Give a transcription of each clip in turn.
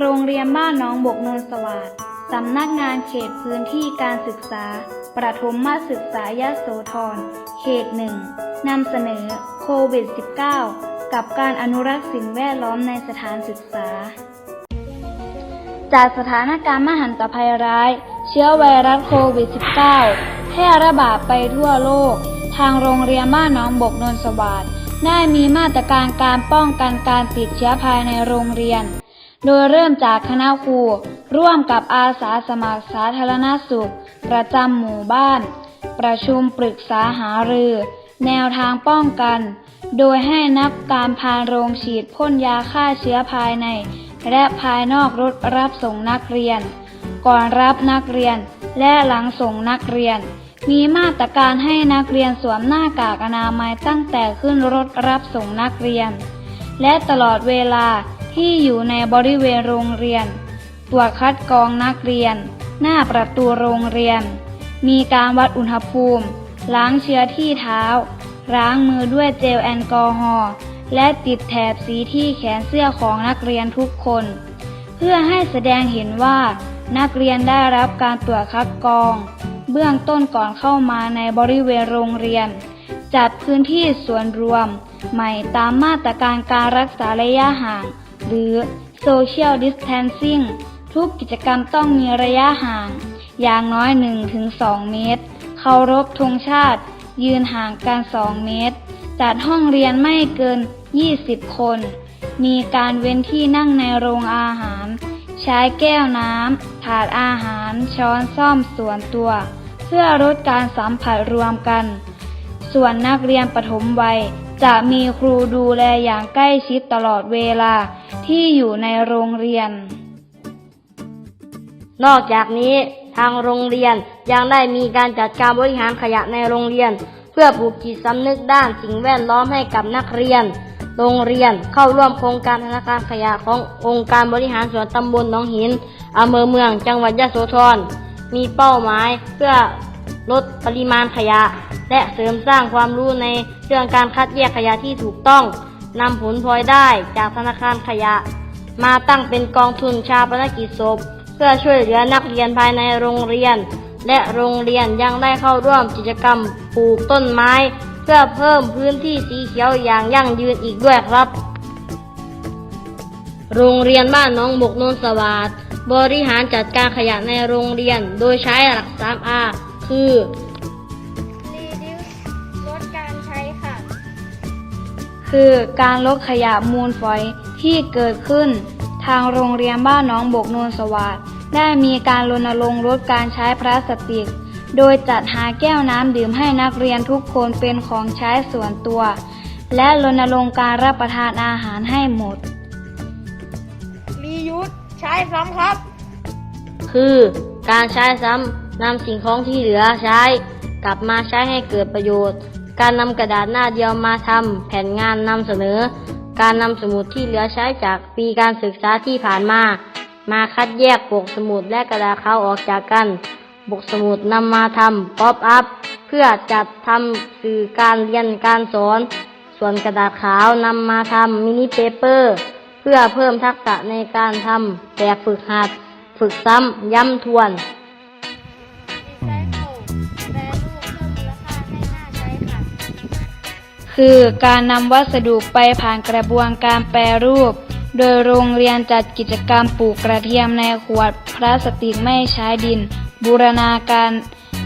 โรงเรียนบ้านน้องบกนนสวัสดสำนักงานเขตพื้นที่การศึกษา ประถมมาศึกษายะโสธร เขตหนึ่งนำเสนอโควิด -19 กับการอนุรักษ์สิ่งแวดล้อมในสถานศึกษา จากสถานการณ์มหันตภัยร้าย เชื้อไวรัสโควิด -19 แพร่ระบาดไปทั่วโลก ทางโรงเรียนบ้านน้องบกนนสวัสดได้มีมาตรการการป้องกันการติดเชื้อภายในโรงเรียน โดยเริ่มจากคณะครู ร่วมกับอาสาสมัครสาธารณสุข ประจำหมู่บ้าน ประชุมปรึกษาหารือ แนวทางป้องกัน โดยให้นักการพานโรงฉีดพ่นยาฆ่าเชื้อภายใน และภายนอกรถรับส่งนักเรียน ก่อนรับนักเรียน และหลังส่งนักเรียน มีมาตรการให้นักเรียนสวมหน้ากากอนามัยตั้งแต่ขึ้นรถรับส่งนักเรียน และตลอดเวลา ที่อยู่ในบริเวณโรงเรียน ตรวจคัดกรองนักเรียน หน้าประตูโรงเรียน มีการวัดอุณหภูมิ ล้างเชื้อที่เท้า ล้างมือด้วยเจลแอลกอฮอล์และติดแถบสีที่แขนเสื้อของนักเรียนทุกคน เพื่อให้แสดงเห็นว่า นักเรียนได้รับการตรวจคัดกรอง เบื้องต้นก่อนเข้ามาในบริเวณโรงเรียน จัดพื้นที่ส่วนรวม ใหม่ตามมาตรการการรักษาระยะห่าง รือ Social Distancing ทุกกิจกรรมต้องมีระยะห่าง อย่างน้อย 1-2 เมตร เคารพธงชาติ ยืนห่างกัน 2 เมตร จัดห้องเรียนไม่เกิน 20 คน มีการเว้นที่นั่งในโรงอาหาร ใช้แก้วน้ำถาดอาหาร ช้อนซ่อมส่วนตัว เพื่อลดการสัมผัสรวมกัน ส่วนนักเรียนปฐมวัย จะมีครูดูแลอย่างใกล้ชิดตลอดเวลาที่อยู่ในโรงเรียน นอกจากนี้ทางโรงเรียนยังได้มีการจัดการบริหารขยะในโรงเรียน เพื่อปลูกจิตสำนึกด้านสิ่งแวดล้อมให้กับนักเรียน โรงเรียนเข้าร่วมโครงการธนาคารขยะขององค์การบริหารส่วนตำบลหนองหินอำเภอเมืองจังหวัดยะโสธรมีเป้าหมายเพื่อลดปริมาณขยะ และเสริมสร้างความรู้ในเรื่องการคัดแยกขยะที่ถูกต้องนำผลพลอยได้จากธนาคารขยะ มาตั้งเป็นกองทุนชาปนกิจศพ เพื่อช่วยเหลือนักเรียนภายในโรงเรียน และโรงเรียนยังได้เข้าร่วมกิจกรรมปลูกต้นไม้ เพื่อเพิ่มพื้นที่สีเขียวอย่างยั่งยืนอีกด้วยครับ โรงเรียนบ้านน้องบกนนสวัสดบริหารจัดการขยะในโรงเรียน โดยใช้หลัก 3R คือ คือการลดขยะมูลฝอยที่เกิดขึ้น ทางโรงเรียนบ้านหน้องบกโนนสวัสดได้มีการรณรงค์ลดการใช้พลาสติก โดยจัดหาแก้วน้ำดื่มให้นักเรียนทุกคนเป็นของใช้ส่วนตัว และรณรงค์การรับประทานอาหารให้หมด reuse ใช้ซ้ำครับ คือการใช้ซ้ำนำสิ่งของที่เหลือใช้ กลับมาใช้ให้เกิดประโยชน์ การนำกระดาษหน้าเดียวมาทำแผนงานนำเสนอ การนำสมุดที่เหลือใช้จากปีการศึกษาที่ผ่านมา มาคัดแยกปกสมุดและกระดาษขาวออกจากกันปกสมุดนำมาทำป๊อปอัพเพื่อจัดทำสื่อการเรียนการสอน ส่วนกระดาษขาวนำมาทำมินิเปเปอร์ เพื่อเพิ่มทักษะในการทำแบบฝึกหัด ฝึกซ้ำย้ำทวน คือการนำวัสดุไปผ่านกระบวนการแปรรูป โดยโรงเรียนจัดกิจกรรมปลูกกระเทียมในขวดพลาสติกไม่ใช้ดิน บูรณาการ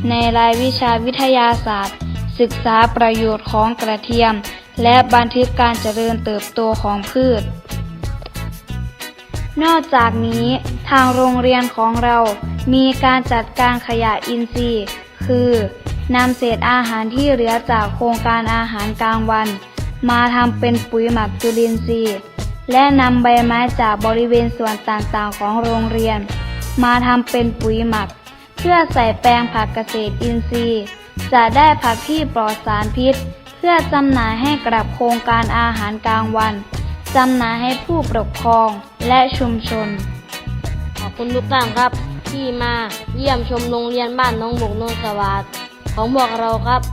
ในรายวิชาวิทยาศาสตร์ ศึกษาประโยชน์ของกระเทียม และบันทึกการเจริญเติบโตของพืช นอกจากนี้ทางโรงเรียนของเรามีการจัดการขยะอินทรีย์ คือ นำเศษอาหารที่เหลือจากโครงการอาหารกลางวัน มาทำเป็นปุ๋ยหมักจุลินทรีย์ และนำใบไม้จากบริเวณส่วนต่างๆของโรงเรียน มาทำเป็นปุ๋ยหมัก เพื่อใส่แปลงผักเกษตรอินทรีย์ จะได้ผักที่ปลอดสารพิษ เพื่อจำหน่ายให้กับโครงการอาหารกลางวันจำหน่ายให้ผู้ปกครองและชุมชน ขอบคุณทุกท่านครับที่มาเยี่ยมชมโรงเรียนบ้านน้องบกนนสวัสด ของบอกเราครับ